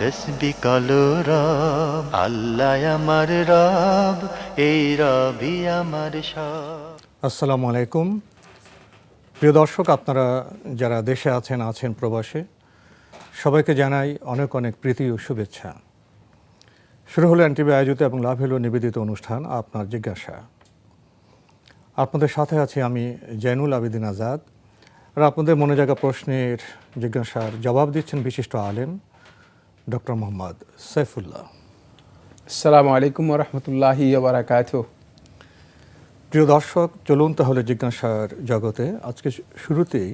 তসবি রব, আল্লাহ আমার রব, এই রবি আমার সব। আসসালামু আলাইকুম। প্রিয় দর্শক, আপনারা যারা দেশে আছেন আছেন প্রবাসে, সবাইকে জানাই অনেক অনেক প্রীতি ও শুভেচ্ছা। শুরু হলো এনটিভি আয়োজিত এবং লাভ হলো নিবেদিত অনুষ্ঠান, আপনার জিজ্ঞাসা। আপনাদের সাথে আছি আমি জৈনুল আবেদিন আজাদ। আর আপনাদের মনে জায়গা প্রশ্নের জিজ্ঞাসার জবাব দিচ্ছেন বিশিষ্ট আলেম ডক্টর মোহাম্মদ সাইফুল্লাহ আসসালামু আলাইকুম রহমতুল্লাহি বারাকাত প্রিয় দর্শক চলুন তাহলে জিজ্ঞাসার জগতে। আজকে শুরুতেই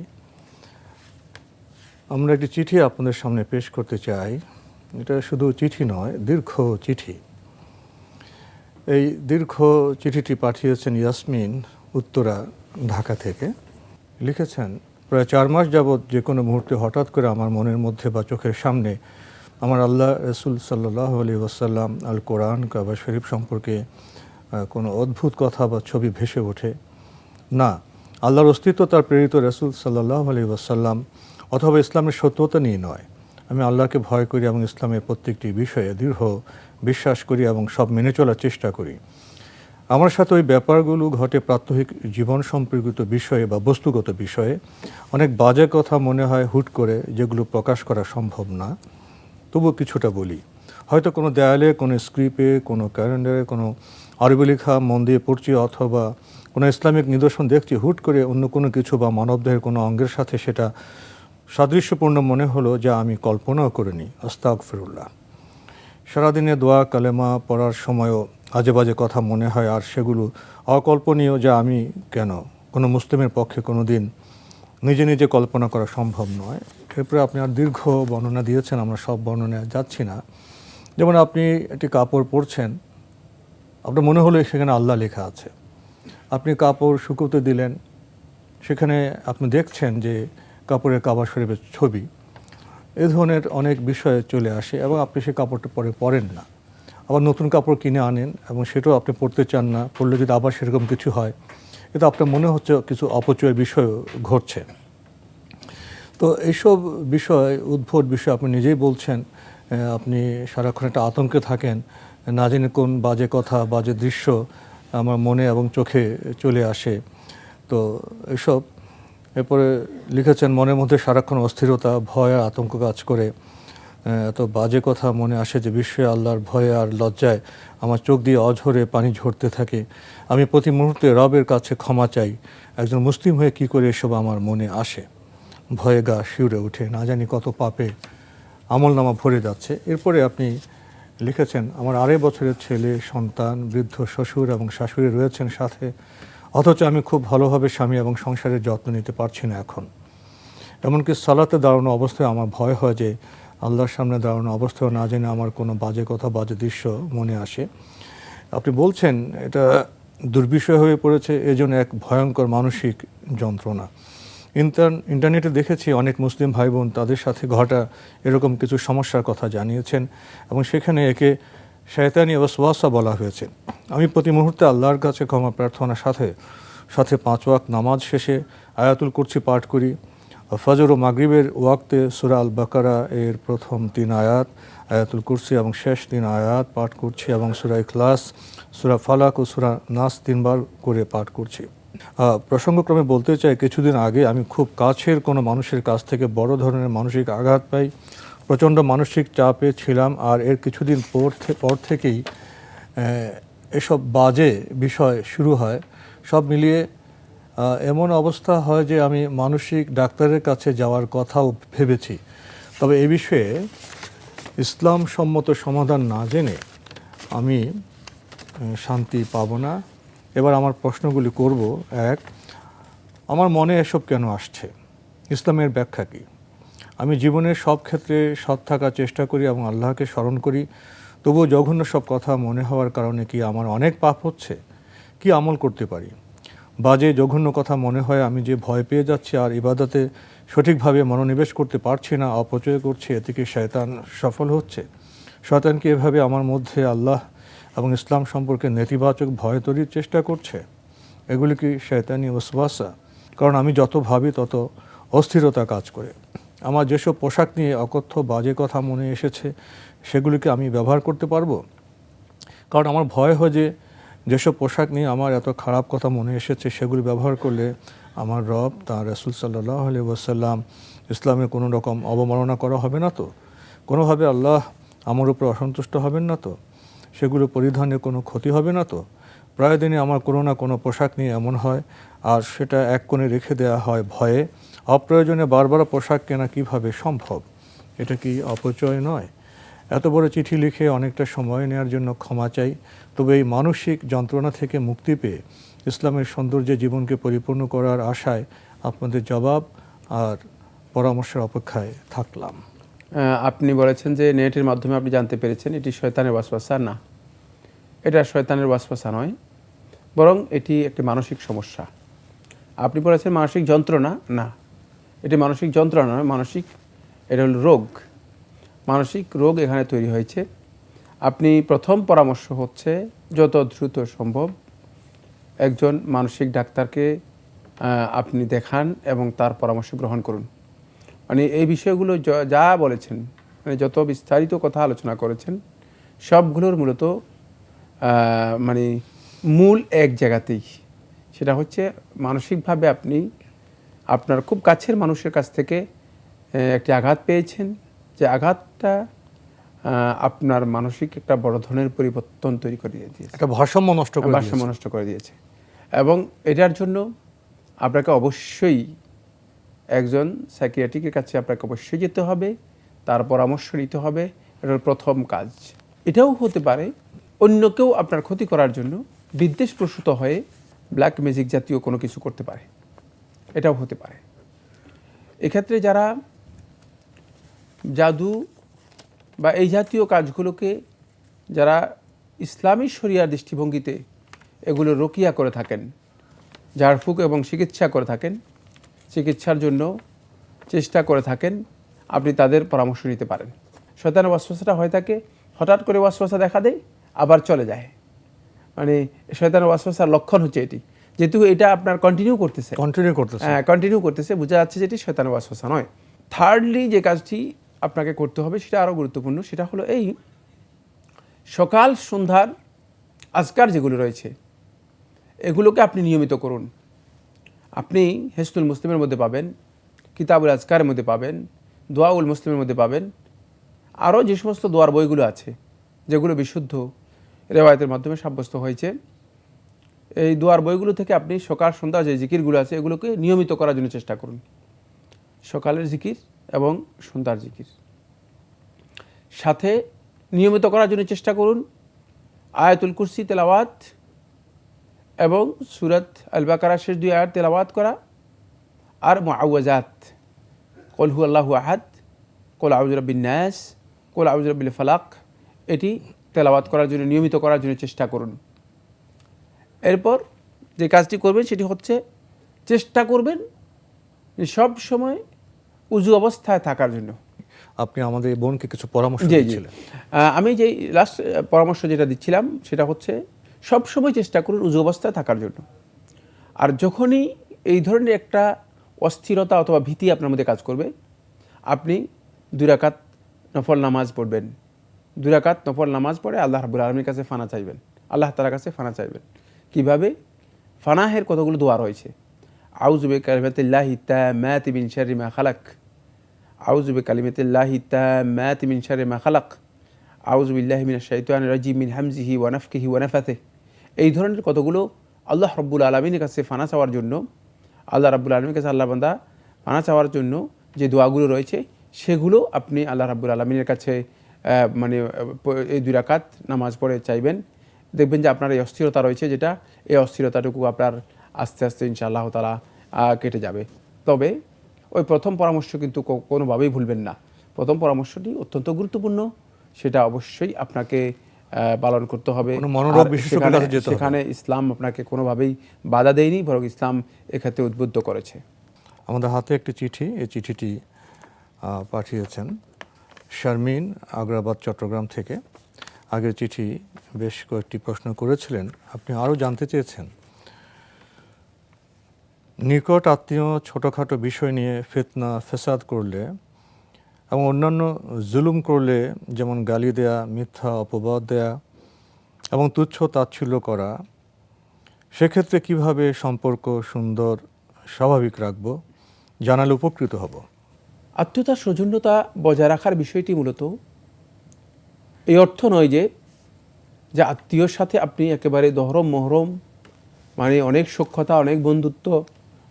আমরা একটি চিঠি আপনাদের সামনে পেশ করতে চাই। এটা শুধু চিঠি নয় দীর্ঘ চিঠি। এই দীর্ঘ চিঠিটি পাঠিয়েছেন ইয়াসমিন উত্তরা ঢাকা থেকে। লিখেছেন প্রায় চার মাস যাবৎ যে কোনো মুহূর্তে হঠাৎ করে আমার মনের মধ্যে বা চোখের সামনে আমার আল্লাহ রসুল সাল্লাহ আলী ওয়াসাল্লাম আল কোরআন কাবা শরীফ সম্পর্কে কোনো অদ্ভুত কথা বা ছবি ভেসে ওঠে? না। আল্লাহর অস্তিত্ব তার প্রেরিত রসুল সাল্লাহ আলী ওয়াসাল্লাম অথবা ইসলামের সত্যতা নিয়ে নয়। আমি আল্লাহকে ভয় করি এবং ইসলামের প্রত্যেকটি বিষয়ে দৃঢ় বিশ্বাস করি এবং সব মেনে চলার চেষ্টা করি। আমার সাথে ওই ব্যাপারগুলো ঘটে প্রাত্যহিক জীবন সম্পর্কিত বিষয়ে বা বস্তুগত বিষয়ে। অনেক বাজে কথা মনে হয় হুট করে যেগুলো প্রকাশ করা সম্ভব না। তবু কিছুটা বলি। হয়তো কোনো দেয়ালে, কোনো স্ক্রিপে কোনো ক্যালেন্ডারে কোনো আরবি লেখা, মন দিয়ে পড়ছি অথবা কোনো ইসলামিক নিদর্শন দেখছি, হুট করে অন্য কোনো কিছু বা মানবদেহের কোনো অঙ্গের সাথে সেটা সাদৃশ্যপূর্ণ মনে হলো যা আমি কল্পনাও করিনি। আস্তাক ফিরুল্লাহ সারাদিনে দোয়া, কালেমা পড়ার সময়ও আজে বাজে কথা মনে হয়, আর সেগুলো অকল্পনীয় যা আমি কেন? কোনো মুসলিমের পক্ষে কোনো দিন নিজে নিজে কল্পনা করা সম্ভব নয়। এরপরে আপনি আর দীর্ঘ বর্ণনা দিয়েছেন, আমরা সব বর্ণনা যাচ্ছি না। যেমন আপনি একটি কাপড় পরছেন, আপনার মনে হলো সেখানে আল্লাহ লেখা আছে। আপনি কাপড় শুকোতে দিলেন, সেখানে আপনি দেখছেন যে কাপড়ের কাবা শরীফের ছবি। এ ধরনের অনেক বিষয় চলে আসে এবং আপনি সেই কাপড়টা পরে পরেন না। আবার নতুন কাপড় কিনে আনেন এবং সেটাও আপনি পরতে চান না, পরলে যদি আবার সেরকম কিছু হয় এটা আপনার মনে হচ্ছে কিছু অপচয়ের বিষয় ঘটছে। তো এইসব বিষয়, উদ্ভট বিষয় আপনি নিজেই বলছেন আপনি সারাক্ষণ একটা আতঙ্কে থাকেন, না জেনে কোন বাজে কথা, বাজে দৃশ্য আমার মনে এবং চোখে চলে আসে। তো এসব, এরপরে লিখেছেন, মনের মধ্যে সারাক্ষণ অস্থিরতা, ভয় আর আতঙ্ক কাজ করে। এত বাজে কথা মনে আসে যে বিশ্বে আল্লাহর ভয়ে আর লজ্জায় আমার চোখ দিয়ে অঝরে পানি ঝরতে থাকে। আমি প্রতি মুহূর্তে রবের কাছে ক্ষমা চাই। একজন মুসলিম হয়ে কি করে এসব আমার মনে আসে? ভয়ে গা শিউরে উঠে না জানি কত পাপে আমল নামা ভরে যাচ্ছে। এরপরে আপনি লিখেছেন, আমার আড়াই বছরের ছেলে, সন্তান, বৃদ্ধ, শ্বশুর এবং শাশুড়ি রয়েছেন সাথে। অথচ আমি খুব ভালোভাবে স্বামী এবং সংসারের যত্ন নিতে পারছি না এখন। এমনকি সালাতে দাঁড়ানো অবস্থায় আমার ভয় হয় যে আল্লাহর সামনে দাঁড়ানো অবস্থায় না জেনে আমার কোনো বাজে কথা, বাজে দৃশ্য মনে আসে। আপনি বলছেন, এটা দুর্বিষয় হয়ে পড়েছে, এজন্য এক ভয়ঙ্কর মানসিক যন্ত্রণা। ইন্টারনেটে দেখেছি অনেক মুসলিম ভাই বোন তাদের সাথে ঘটা এরকম কিছু সমস্যার কথা জানিয়েছেন এবং সেখানে একে শয়তানি ওয়াসওয়াসা বলা হয়েছে। আমি প্রতি মুহূর্তে আল্লাহর কাছে ক্ষমা প্রার্থনার সাথে সাথে পাঁচ ওয়াক্ত নামাজ শেষে আয়াতুল কুরসি পাঠ করি। ফজর ও মাগরিবের ওয়াক্তে সুরা আল বাকারা এর প্রথম তিন আয়াত, আয়াতুল কুরসি এবং শেষ তিন আয়াত পাঠ করছি এবং সুরা ইখলাস, সুরা ফালাক ও সুরা নাস তিনবার করে পাঠ করছি। প্রসঙ্গক্রমে বলতে চাই, কিছুদিন আগে আমি খুব কাছের কোনো মানুষের কাছ থেকে বড় ধরনের মানসিক আঘাত পাই, প্রচণ্ড মানসিক চাপে ছিলাম আর এর কিছুদিন পর পর থেকেই এসব বাজে বিষয় শুরু হয়। সব মিলিয়ে এমন অবস্থা হয় যে আমি মানসিক ডাক্তারের কাছে যাওয়ার কথাও ভেবেছি। তবে এ বিষয়ে ইসলাম সম্মত সমাধান না জেনে আমি শান্তি পাব না। এবার আমার প্রশ্নগুলি করব। এক, আমার মনে এসব কেন আসছে? ইসলামের ব্যাখ্যা কী? আমি জীবনের সব ক্ষেত্রে সৎ থাকার চেষ্টা করি এবং আল্লাহকে স্মরণ করি। তবুও জঘন্য সব কথা মনে হওয়ার কারণে কি আমার অনেক পাপ হচ্ছে? কি আমল করতে পারি? বাজে জঘন্য কথা মনে হয় আমি যে ভয় পেয়ে যাচ্ছি আর ইবাদতে সঠিকভাবে মনোনিবেশ করতে পারছি না, অপচয় করছি এতে কি শয়তান সফল হচ্ছে। শয়তানকে এভাবে আমার মধ্যে আল্লাহ এবং ইসলাম সম্পর্কে নেতিবাচক ভয় তৈরির চেষ্টা করছে। এগুলি কি শয়তানি ওসবাসা কারণ আমি যত ভাবি তত অস্থিরতা কাজ করে। আমার যেসব পোশাক নিয়ে অকথ্য, বাজে কথা মনে এসেছে, সেগুলিকে আমি ব্যবহার করতে পারব? কারণ আমার ভয় হয় যে যেসব পোশাক নিয়ে আমার এত খারাপ কথা মনে এসেছে, সেগুলি ব্যবহার করলে আমার রব তাঁর রসুল সাল্লাহ আলি ওসাল্লাম ইসলামে কোনো রকম অবমাননা করা হবে না তো? কোনোভাবে আল্লাহ আমার উপর অসন্তুষ্ট হবেন না তো? সেগুলো পরিধানে কোনো ক্ষতি হবে না তো? প্রায় দিনই আমার কোনো না কোনো পোশাক নিয়ে এমন হয়, আর সেটা এক কোণে রেখে দেওয়া হয় ভয়ে। অপ্রয়োজনে বারবার পোশাক কেনা কীভাবে সম্ভব? এটা কি অপচয় নয়? এত বড় চিঠি লিখে অনেকটা সময় নেওয়ার জন্য ক্ষমা চাই। তবে এই মানসিক যন্ত্রণা থেকে মুক্তি পেয়ে ইসলামের সৌন্দর্যে জীবনকে পরিপূর্ণ করার আশায় আপনাদের জবাব আর পরামর্শের অপেক্ষায় থাকলাম। আপনি বলেছেন যে নেটের মাধ্যমে আপনি জানতে পেরেছেন এটি শয়তানের ওয়াসওয়াসা। না, এটা শয়তানের ওয়াসওয়াসা নয়, বরং এটি একটি মানসিক সমস্যা। আপনি বলেছেন মানসিক যন্ত্রণা। না, এটি মানসিক যন্ত্রণা নয়, মানসিক, এটা হল রোগ। মানসিক রোগ এখানে তৈরি হয়েছে। আপনি প্রথম পরামর্শ হচ্ছে, যত দ্রুত সম্ভব একজন মানসিক ডাক্তারকে আপনি দেখান এবং তার পরামর্শ গ্রহণ করুন। মানে এই বিষয়গুলো যা বলেছেন মানে যত বিস্তারিত কথা আলোচনা করেছেন, সবগুলোর মূলত মানে মূল এক জায়গাতেই। সেটা হচ্ছে মানসিকভাবে আপনি, আপনার খুব কাছের মানুষের কাছ থেকে একটি আঘাত পেয়েছেন যে আঘাতটা আপনার মানসিক একটা বড় ধরনের পরিবর্তন তৈরি করে দিয়েছে। একটা ভারসাম্য নষ্ট করে ভারসাম্য নষ্ট করে দিয়েছে। এবং এটার জন্য আপনাকে অবশ্যই একজন সাইকিয়াট্রিকের কাছে আপনাকে অবশ্যই যেতে হবে তার পরামর্শ নিতে হবে এটা হলো প্রথম কাজ। এটাও হতে পারে অন্য কেউ আপনার ক্ষতি করার জন্য বিদ্বেষ প্রসূত হয়ে ব্ল্যাক ম্যাজিক জাতীয় কোনো কিছু করতে পারে। এটাও হতে পারে। এক্ষেত্রে যারা জাদু বা এই জাতীয় কাজগুলোকে যারা ইসলামী শরিয়ার দৃষ্টিভঙ্গিতে এগুলো রকিয়া করে থাকেন ঝাড়ফুঁক এবং চিকিৎসা করে থাকেন চিকিৎসার জন্য চেষ্টা করে থাকেন আপনি তাদের পরামর্শ নিতে পারেন। শয়তানের ওয়াসওয়াসাটা হয়ে থাকে হঠাৎ করে ওয়াসওয়াসা দেখা দেয় আবার চলে যায়। মানে শয়তানের ওয়াসওয়াসার লক্ষণ হচ্ছে এটি। যেহেতু এটা আপনার কন্টিনিউ করতেছে। কন্টিনিউ করতেছে। হ্যাঁ কন্টিনিউ করতেছে বোঝা যাচ্ছে যেটি শয়তানের ওয়াসওয়াসা নয়। থার্ডলি যে কাজটি আপনাকে করতে হবে, সেটা আরও গুরুত্বপূর্ণ, সেটা হলো এই সকাল, সন্ধ্যার আজকার যেগুলো রয়েছে, এগুলোকে আপনি নিয়মিত করুন। আপনি হেস্তুল মুসলিমের মধ্যে পাবেন, কিতাবুল আজকারের মধ্যে পাবেন, দোয়াউল মুসলিমের মধ্যে পাবেন আরও যে সমস্ত দোয়ার বইগুলো আছে, যেগুলো বিশুদ্ধ রেওয়ায়তের মাধ্যমে সাব্যস্ত হয়েছে, এই দোয়ার বইগুলো থেকে আপনি সকাল, সন্ধ্যা যে জিকিরগুলো আছে, এগুলোকে নিয়মিত করার জন্য চেষ্টা করুন। সকালের জিকির এবং সন্ধ্যার জিকির। সাথে নিয়মিত করার জন্য চেষ্টা করুন আয়াতুল কুরসি তেলাওয়াত এবং সুরত আল বাকারা শেষ দুই আয়াত তেলাওয়াত করা আর মুআওয়াজাত। কল হু আল্লাহু আহাদ, কল আউজরবিন ন্যাস কল আউজরবিল ফালাক। এটি তেলাওয়াত করার জন্য, নিয়মিত করার জন্য চেষ্টা করুন। এরপর যে কাজটি করবেন সেটি হচ্ছে, চেষ্টা করবেন সব সময় উজু অবস্থায় থাকার জন্য। আপনি আমাদের বোনকে কিছু পরামর্শ দিয়েছিলেন আমি যে লাস্ট পরামর্শ যেটা দিচ্ছিলাম সেটা হচ্ছে সব সময় চেষ্টা করুন উজু অবস্থায় থাকার জন্য। আর যখনই এই ধরনের একটা অস্থিরতা অথবা ভীতি আপনার মধ্যে কাজ করবে আপনি দুরাকাত নফল নামাজ পড়বেন। দুরাকাত নফল নামাজ পড়ে আল্লাহ রাবুল আলমীর কাছে ফানা চাইবেন। আল্লাহ তালার কাছে ফানা চাইবেন। কীভাবে? ফানাহের কতগুলো দোয়া রয়েছে। আউজুবে কালিমাতিল্লাহি তাম্মাতি মিন শাররি মা খালাক। আউযু বিকালিমাতিল্লাহি তাম্মাতি মিন শাররি মা খালাক। আউযু বিল্লাহি মিনাশ শাইতানির রাজিম মিন হামজিহি ওয়া নাফখিহি ওয়া নাফাথিহি এই ধরনের কতগুলো আল্লাহ রব্বুল আলমিনের কাছে ফানা চাওয়ার জন্য, আল্লাহ রাব্বুল আলমীর কাছে আল্লাহ বান্দা ফানা চাওয়ার জন্য যে দোয়াগুলো রয়েছে, সেগুলো আপনি আল্লাহ রাব্বুল আলমিনের কাছে মানে এই দুই রাকাত নামাজ পড়ে চাইবেন। দেখবেন যে আপনার এই অস্থিরতা রয়েছে যেটা, এই অস্থিরতাটুকু আপনার আস্তে আস্তে ইনশাআল্লাহ তালা কেটে যাবে। তবে ওই প্রথম পরামর্শ কিন্তু কোনোভাবেই ভুলবেন না। প্রথম পরামর্শটি অত্যন্ত গুরুত্বপূর্ণ। সেটা অবশ্যই আপনাকে পালন করতে হবে। সেখানে- ইসলাম আপনাকে কোনোভাবেই বাধা দেয়নি বরং ইসলাম এক্ষেত্রে উদ্বুদ্ধ করেছে। আমাদের হাতে একটি চিঠি এই চিঠিটি পাঠিয়েছেন শারমিন আগ্রাবাদ চট্টগ্রাম থেকে। আগের চিঠি বেশ কয়েকটি প্রশ্ন করেছিলেন। আপনি আরও জানতে চেয়েছেন? নিকট আত্মীয় ছোটোখাটো বিষয় নিয়ে ফেতনা, ফেসাদ করলে এবং অন্যান্য জুলুম করলে, যেমন গালি দেয়া, মিথ্যা অপবাদ দেয়া এবং তুচ্ছ তাচ্ছিল্য করা, সেক্ষেত্রে কীভাবে সম্পর্ক সুন্দর, স্বাভাবিক রাখব, জানালে উপকৃত হব? আত্মীয়তা, সৌজন্যতা বজায় রাখার বিষয়টি মূলত এই অর্থ নয় যে যে আত্মীয়র সাথে আপনি একেবারে দহরম, মহরম মানে অনেক সক্ষতা অনেক বন্ধুত্ব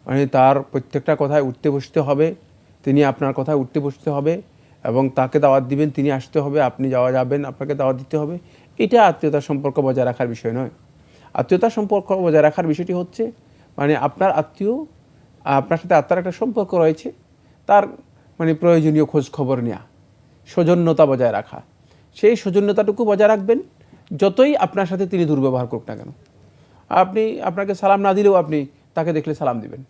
মানে তার প্রত্যেকটা কথায় উঠতে বসতে হবে, তিনি আপনার কথায় উঠতে বসতে হবে এবং তাকে দাওয়াত দিবেন, তিনি আসতে হবে, আপনি যাওয়া যাবেন, আপনাকে দাওয়াত দিতে হবে। এটা আত্মীয়তার সম্পর্ক বজায় রাখার বিষয় নয়। আত্মীয়তার সম্পর্ক বজায় রাখার বিষয়টি হচ্ছে মানে আপনার আত্মীয়, আপনার সাথে আত্মার একটা সম্পর্ক রয়েছে, তার মানে প্রয়োজনীয় খোঁজ খবর নেওয়া সৌজন্যতা বজায় রাখা। সেই সৌজন্যতাটুকু বজায় রাখবেন, যতই আপনার সাথে তিনি দুর্ব্যবহার করুক না কেন। আপনি আপনাকে সালাম না দিলেও আপনি তাকে দেখলে সালাম দিবেন।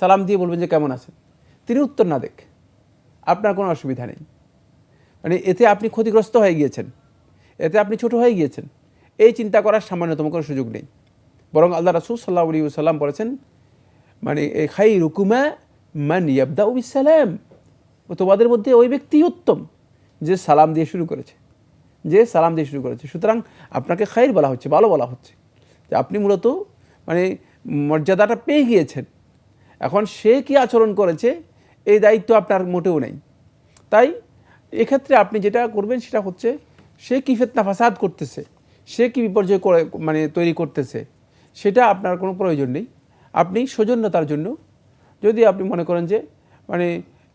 সালাম দিয়ে বলবেন যে কেমন আছেন? তিনি উত্তর না দেখ। আপনার কোনো অসুবিধা নেই। মানে এতে আপনি ক্ষতিগ্রস্ত হয়ে গিয়েছেন। এতে আপনি ছোট হয়ে গিয়েছেন। এই চিন্তা করার সামান্যতম কোনো সুযোগ নেই। বরং আল্লাহ রাসুল সাল্লাহ আলী সাল্লাম বলেছেন মানে খাই রুকুমা মান ইয়াবদা সালাম তোমাদের মধ্যে ওই ব্যক্তি উত্তম যে সালাম দিয়ে শুরু করেছে। যে সালাম দিয়ে শুরু করেছে। সুতরাং আপনাকে খাইর বলা হচ্ছে, ভালো বলা হচ্ছে। যে আপনি মূলত মানে মর্যাদাটা পেয়ে গিয়েছেন। এখন সে কি আচরণ করেছে, এই দায়িত্ব আপনার মোটেও নেই। তাই এক্ষেত্রে আপনি যেটা করবেন সেটা হচ্ছে, সে কি ফেতনা ফাসাদ করতেছে, সে কি বিপর্যয় করে মানে তৈরি করতেছে, সেটা আপনার কোনো প্রয়োজন নেই। আপনি সৌজন্যতার জন্য, যদি আপনি মনে করেন যে মানে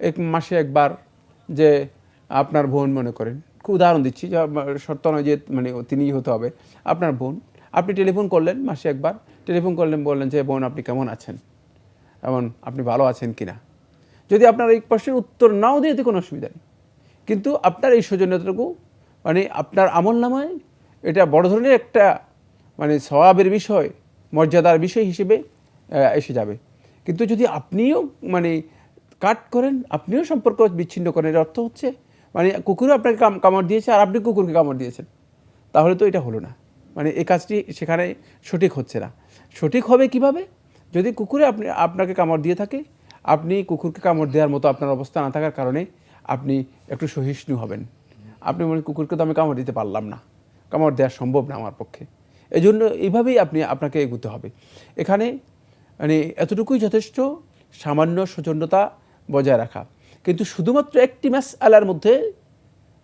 এক মাসে একবার যে আপনার বোন মনে করেন, খুব উদাহরণ দিচ্ছি শর্ত নয় যে মানে তিনিই হতে হবে, আপনার বোন, আপনি টেলিফোন করলেন মাসে একবার, টেলিফোন করলেন, বললেন যে, বোন, আপনি কেমন আছেন? এমন আপনি ভালো আছেন কিনা? যদি আপনার এই প্রশ্নের উত্তর নাও দিয়ে কোনো অসুবিধা নেই। কিন্তু আপনার এই সৌজন্যতাটুকু মানে আপনার আমল নামায়, এটা বড় ধরনের একটা মানে স্বভাবের বিষয়, মর্যাদার বিষয় হিসেবে এসে যাবে। কিন্তু যদি আপনিও মানে কাট করেন, আপনিও সম্পর্ক বিচ্ছিন্ন করেন, এর অর্থ হচ্ছে মানে কুকুরও আপনাকে কাম, কামড় দিয়েছে, আর আপনি কুকুরকে কামড় দিয়েছেন। তাহলে তো এটা হলো না। মানে এই কাজটি সেখানে সঠিক হচ্ছে না। সঠিক হবে কীভাবে? যদি কুকুরে আপনি, আপনাকে কামড় দিয়ে থাকে, আপনি কুকুরকে কামড় দেওয়ার মতো আপনার অবস্থা না থাকার কারণে আপনি একটু সহিষ্ণু হবেন। আপনি মনে কুকুরকে তো আমি কামড় দিতে পারলাম না। কামড় দেওয়া সম্ভব না আমার পক্ষে। এই জন্য এইভাবেই আপনি, আপনাকে এগুতে হবে। এখানে মানে এতটুকুই যথেষ্ট, সামান্য সৌজন্যতা বজায় রাখা। কিন্তু শুধুমাত্র একটি ম্যাস আলার মধ্যে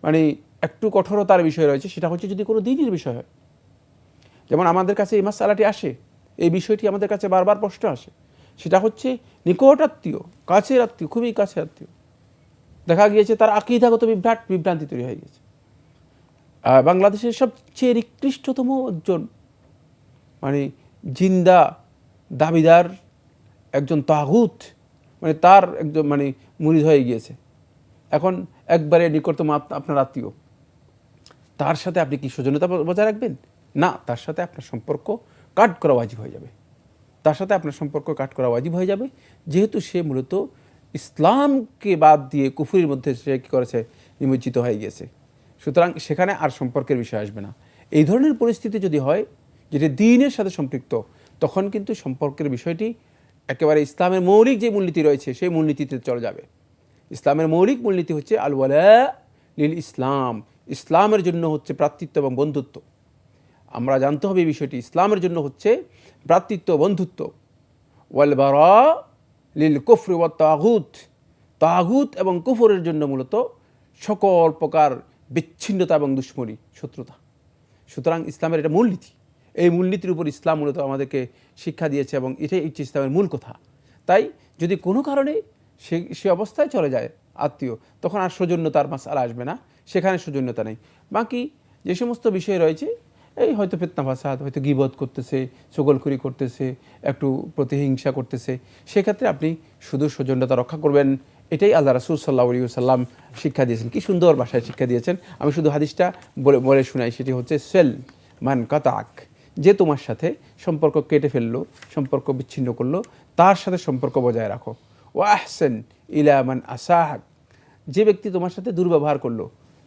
মানে একটু কঠোরতার বিষয় রয়েছে, সেটা হচ্ছে যদি কোনো দিনের বিষয় হয়। যেমন আমাদের কাছে এই মাসালাটি আসে এই বিষয়টি আমাদের কাছে বারবার প্রশ্ন আসে। সেটা হচ্ছে নিকট আত্মীয় কাছের আত্মীয়, খুবই কাছের আত্মীয়। দেখা গিয়েছে তার আকিদাগত বিভ্রাট, বিভ্রান্তি তৈরি হয়ে গেছে বাংলাদেশের সবচেয়ে নিকৃষ্টতম একজন মানে জিন্দা দাবিদার একজন তাগুত মানে তার একজন মানে মুরিদ হয়ে গিয়েছে। এখন একবারে নিকটতম আপনার আত্মীয়। তার সাথে আপনি কি সৌজন্যতা বজায় রাখবেন? না, তার সাথে আপনার সম্পর্ক কাট করা ওয়াজিব হয়ে যাবে। তার সাথে আপনার সম্পর্ক কাট করা ওয়াজিব হয়ে যাবে। যেহেতু সে মূলত ইসলামকে বাদ দিয়ে কুফুরির মধ্যে সে কী করেছে? নিমজ্জিত হয়ে গিয়েছে। সুতরাং সেখানে আর সম্পর্কের বিষয় আসবে না। এই ধরনের পরিস্থিতি যদি হয়, যেটি দিনের সাথে সম্পৃক্ত, তখন কিন্তু সম্পর্কের বিষয়টি একেবারে ইসলামের মৌলিক যে মূলনীতি রয়েছে, সেই মূলনীতিতে চলে যাবে। ইসলামের মৌলিক মূলনীতি হচ্ছে আল ওয়ালা লিল ইসলাম ইসলামের জন্য হচ্ছে ভ্রাতৃত্ব এবং বন্ধুত্ব। আমরা জানতে হবে এই বিষয়টি। ইসলামের জন্য হচ্ছে ভ্রাতৃত্ব, বন্ধুত্ব। ওয়াল বারা লিল কুফরি ওয়া তাগুত। তাগুত এবং কুফরের জন্য মূলত সকল প্রকার বিচ্ছিন্নতা এবং দুশ্মনী, শত্রুতা। সুতরাং ইসলামের এটা মূলনীতি। এই মূলনীতির উপর ইসলাম মূলত আমাদেরকে শিক্ষা দিয়েছে এবং এটাই হচ্ছে ইসলামের মূল কথা। তাই যদি কোনো কারণে সে সে অবস্থায় চলে যায় আত্মীয়, তখন আর সৌজন্যতার মাসালা আসবে না, সেখানে সৌজন্যতা নেই। বাকি যে সমস্ত বিষয় রয়েছে এই হয়তো ফেতনা ফাসাদ, হয়তো গিবত করতেছে সকলখুরি করতেছে, একটু প্রতিহিংসা করতেছে। সেক্ষেত্রে আপনি শুধু সৌজন্যতা রক্ষা করবেন, এটাই আল্লাহ রাসুল সাল্লাহ আলী সাল্লাম শিক্ষা দিয়েছেন। কি সুন্দর ভাষায় শিক্ষা দিয়েছেন। আমি শুধু হাদিসটা বলে বলে শোনাই, সেটি হচ্ছে, সেল মান কাতাক যে তোমার সাথে সম্পর্ক কেটে ফেলল, সম্পর্ক বিচ্ছিন্ন করল, তার সাথে সম্পর্ক বজায় রাখো। ও আহসেন ইলা মান আসাহাক, যে ব্যক্তি তোমার সাথে দুর্ব্যবহার করল,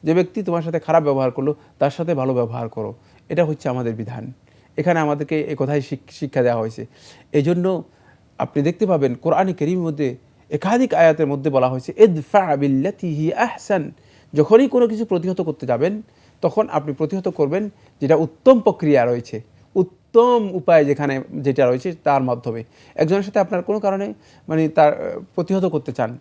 যে ব্যক্তি তোমার সাথে খারাপ ব্যবহার করল, তার সাথে ভালো ব্যবহার করো। এটা হচ্ছে আমাদের বিধান। এখানে আমাদেরকে এ কথাই শিক্ষা দেওয়া হয়েছে। এই জন্য আপনি দেখতে পাবেন কোরআনে করিমের মধ্যে একাধিক আয়াতের মধ্যে বলা হয়েছে, ইদফা বিল্লাতিহি আহসান। যখনই কোনো কিছু প্রতিহত করতে যাবেন, তখন আপনি প্রতিহত করবেন যেটা উত্তম প্রক্রিয়া রয়েছে। উত্তম উপায় যেখানে, যেটা রয়েছে তার মাধ্যমে। একজনের সাথে আপনার কোনো কারণে মানে তার, প্রতিহত করতে চান,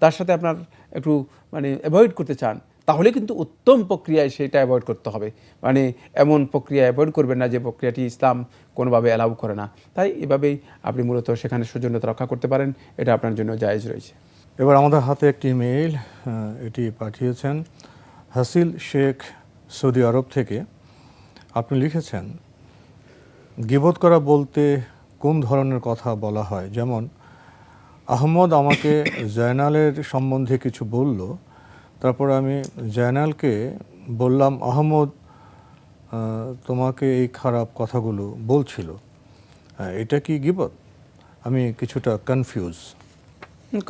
তার সাথে আপনার একটু মানে অ্যাভয়েড করতে চান তাহলে কিন্তু উত্তম প্রক্রিয়ায় সেটা অ্যাভয়েড করতে হবে। মানে এমন প্রক্রিয়া অ্যাভয়েড করবেন না যে প্রক্রিয়াটি ইসলাম কোনোভাবে অ্যালাউ করে না। তাই এভাবেই আপনি মূলত সেখানে সৌজন্যতা রক্ষা করতে পারেন, এটা আপনার জন্য জায়েজ রয়েছে। এবার আমাদের হাতে একটি মেইল এটি পাঠিয়েছেন হাসিল শেখ সৌদি আরব থেকে। আপনি লিখেছেন, গিবত করা বলতে কোন ধরনের কথা বলা হয়? যেমন, আহমদ আমাকে জয়নালের সম্বন্ধে কিছু বলল তারপর আমি জয়নালকে বললাম, আহমদ তোমাকে এই খারাপ কথাগুলো বলছিল। এটা কি গিবত? আমি কিছুটা কনফিউজ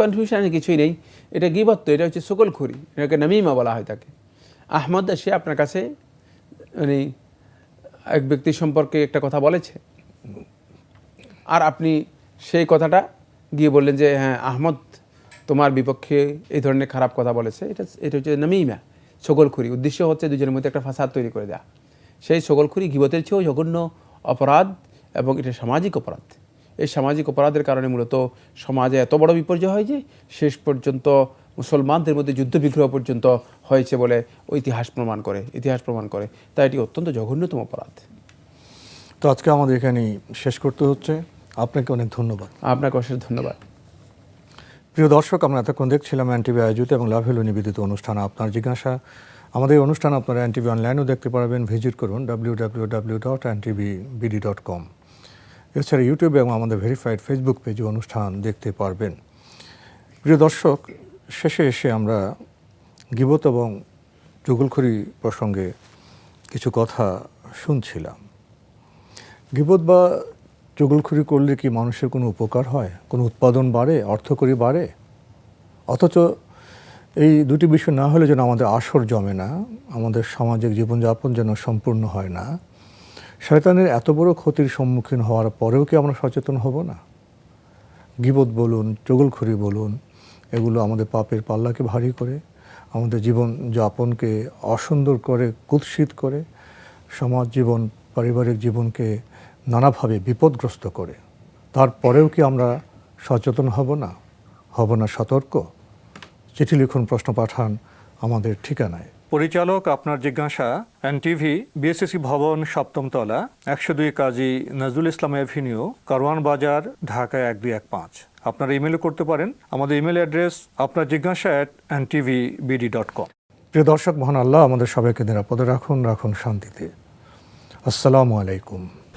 কনফিউশনের কিছুই নেই। এটা গিবত তো, এটা হচ্ছে সকল খুরি এটাকে নামিমা বলা হয় তাকে। আহমদ সে আপনার কাছে মানে এক ব্যক্তি সম্পর্কে একটা কথা বলেছে। আর আপনি সেই কথাটা গিয়ে বললেন যে হ্যাঁ আহমদ তোমার বিপক্ষে এই ধরনের খারাপ কথা বলেছে এটা এটা হচ্ছে নামিমা সকলখুরি উদ্দেশ্য হচ্ছে দুজনের মধ্যে একটা ফাসাদ তৈরি করে দেওয়া সেই সকলখুরি গিবতের চেয়েও জঘন্য অপরাধ এবং এটা সামাজিক অপরাধ। এই সামাজিক অপরাধের কারণে মূলত সমাজে এত বড় বিপর্যয় হয় যে শেষ পর্যন্ত মুসলমানদের মধ্যে যুদ্ধবিগ্রহ পর্যন্ত হয়েছে বলে ইতিহাস প্রমাণ করে ইতিহাস প্রমাণ করে। তাই এটি অত্যন্ত জঘন্যতম অপরাধ। তো আজকে আমাদের এখানেই শেষ করতে হচ্ছে। আপনাকে অনেক ধন্যবাদ। আপনাকে অশেষ ধন্যবাদ। প্রিয় দর্শক, আমরা এতক্ষণ দেখছিলাম এনটিভি আয়োজিত এবং লাভ হলো নিবেদিত অনুষ্ঠান। আপনার জিজ্ঞাসা, আমাদের অনুষ্ঠান আপনারা এনটিভি অনলাইনেও দেখতে পারবেন। ভিজিট করুন W W W dot NTV BD dot com. এছাড়া ইউটিউবে এবং আমাদের ভেরিফাইড ফেসবুক পেজে অনুষ্ঠান দেখতে পারবেন। প্রিয় দর্শক, শেষে এসে আমরা গিবত এবং চুগলখড়ি প্রসঙ্গে কিছু কথা শুনছিলাম। গিবত বা চুগলখড়ি করলে কি মানুষের কোনো উপকার হয়? কোনো উৎপাদন বাড়ে? অর্থকরী বাড়ে? অথচ এই দুটি বিষয় না হলে যেন আমাদের আসর জমে না, আমাদের সামাজিক জীবনযাপন যেন সম্পূর্ণ হয় না, শয়তানের এত বড় ক্ষতির সম্মুখীন হওয়ার পরেও কি আমরা সচেতন হব না? গিবত বলুন চগলখড়ি বলুন, এগুলো আমাদের পাপের পাল্লাকে ভারী করে, আমাদের জীবন যাপনকে অসুন্দর করে, কুৎসিত করে, সমাজ জীবন, পারিবারিক জীবনকে নানাভাবে বিপদগ্রস্ত করে। তারপরেও কি আমরা সচেতন হব না? হব না সতর্ক? চিঠি লিখুন প্রশ্ন পাঠান আমাদের ঠিকানায়। পরিচালক আপনার জিজ্ঞাসা এনটিভি বিএসসি ভবন সপ্তম তলা একশো দুই কাজী নজরুল ইসলাম এভিনিউ কারওয়ান বাজার ঢাকা এক দুই এক পাঁচ। আপনারা ইমেলও করতে পারেন। আমাদের ইমেল অ্যাড্রেস আপনার জিজ্ঞাসা at NTV BD dot com প্রিয় দর্শক মহান আল্লাহ আমাদের সবাইকে নিরাপদে রাখুন রাখুন শান্তিতে। আসসালামু আলাইকুম।